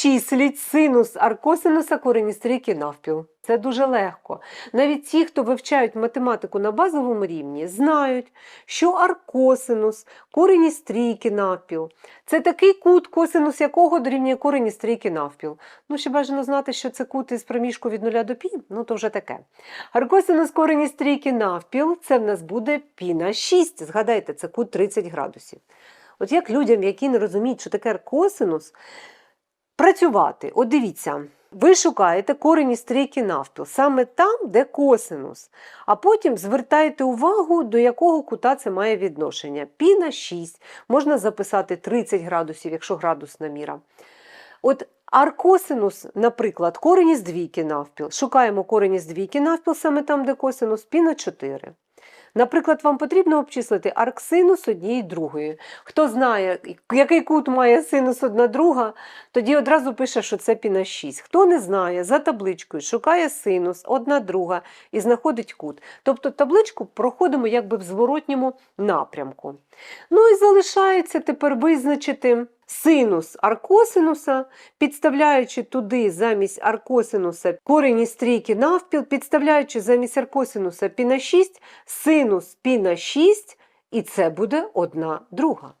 Обчисліть синус аркосинуса корені стрійки навпіл. Це дуже легко. Навіть ті, хто вивчають математику на базовому рівні, знають, що аркосинус корені стрійки навпіл. Це такий кут, косинус якого дорівнює корені стрійки навпіл. Ну, ще бажано знати, що це кут із проміжку від 0 до пі, ну то вже таке. Аркосинус корені стрійки навпіл це в нас буде пі на 6. Згадайте, це кут 30 градусів. От як людям, які не розуміють, що таке аркосинус, працювати. От дивіться, ви шукаєте корені стрійки навпіл, саме там, де косинус. А потім звертаєте увагу, до якого кута це має відношення. Пі на 6, можна записати 30 градусів, якщо градусна міра. От аркосинус, наприклад, корені з двійки навпіл. Шукаємо корені з двійки навпіл, саме там, де косинус, пі на 4. Наприклад, вам потрібно обчислити арксинус однієї другої. Хто знає, який кут має синус одна друга, тоді одразу пише, що це пі на 6. Хто не знає, за табличкою шукає синус одна друга і знаходить кут. Тобто табличку проходимо якби в зворотньому напрямку. Ну і залишається тепер визначити синус аркосинуса, підставляючи туди замість аркосинуса корені стрійки навпіл, підставляючи замість аркосинуса пі на 6, синус пі на 6, і це буде одна друга.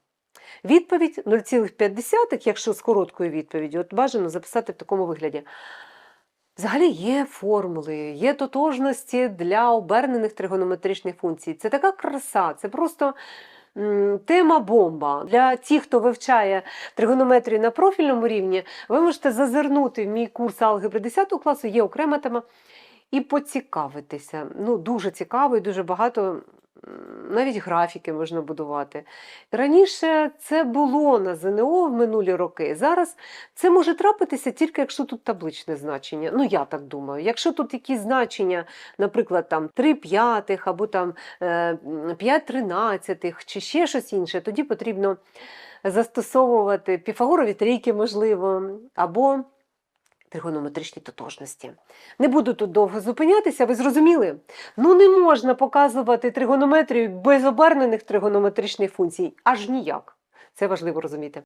Відповідь 0,5, якщо з короткою відповіддю, от бажано записати в такому вигляді. Взагалі є формули, є тотожності для обернених тригонометричних функцій. Це така краса, це просто тема бомба. Для тих, хто вивчає тригонометрію на профільному рівні, ви можете зазирнути в мій курс алгебри 10 класу, є окрема тема, і поцікавитися. Ну, дуже цікаво і дуже багато. Навіть графіки можна будувати. Раніше це було на ЗНО в минулі роки. Зараз це може трапитися тільки якщо тут табличне значення. Ну, я так думаю. Якщо тут якісь значення, наприклад, там 3 п'ятих або там е, 5 тринадцятих чи ще щось інше, тоді потрібно застосовувати піфагорові трійки, можливо, або тригонометричні тотожності. Не буду тут довго зупинятися, ви зрозуміли? Ну не можна показувати тригонометрію без обернених тригонометричних функцій, аж ніяк. Це важливо розуміти.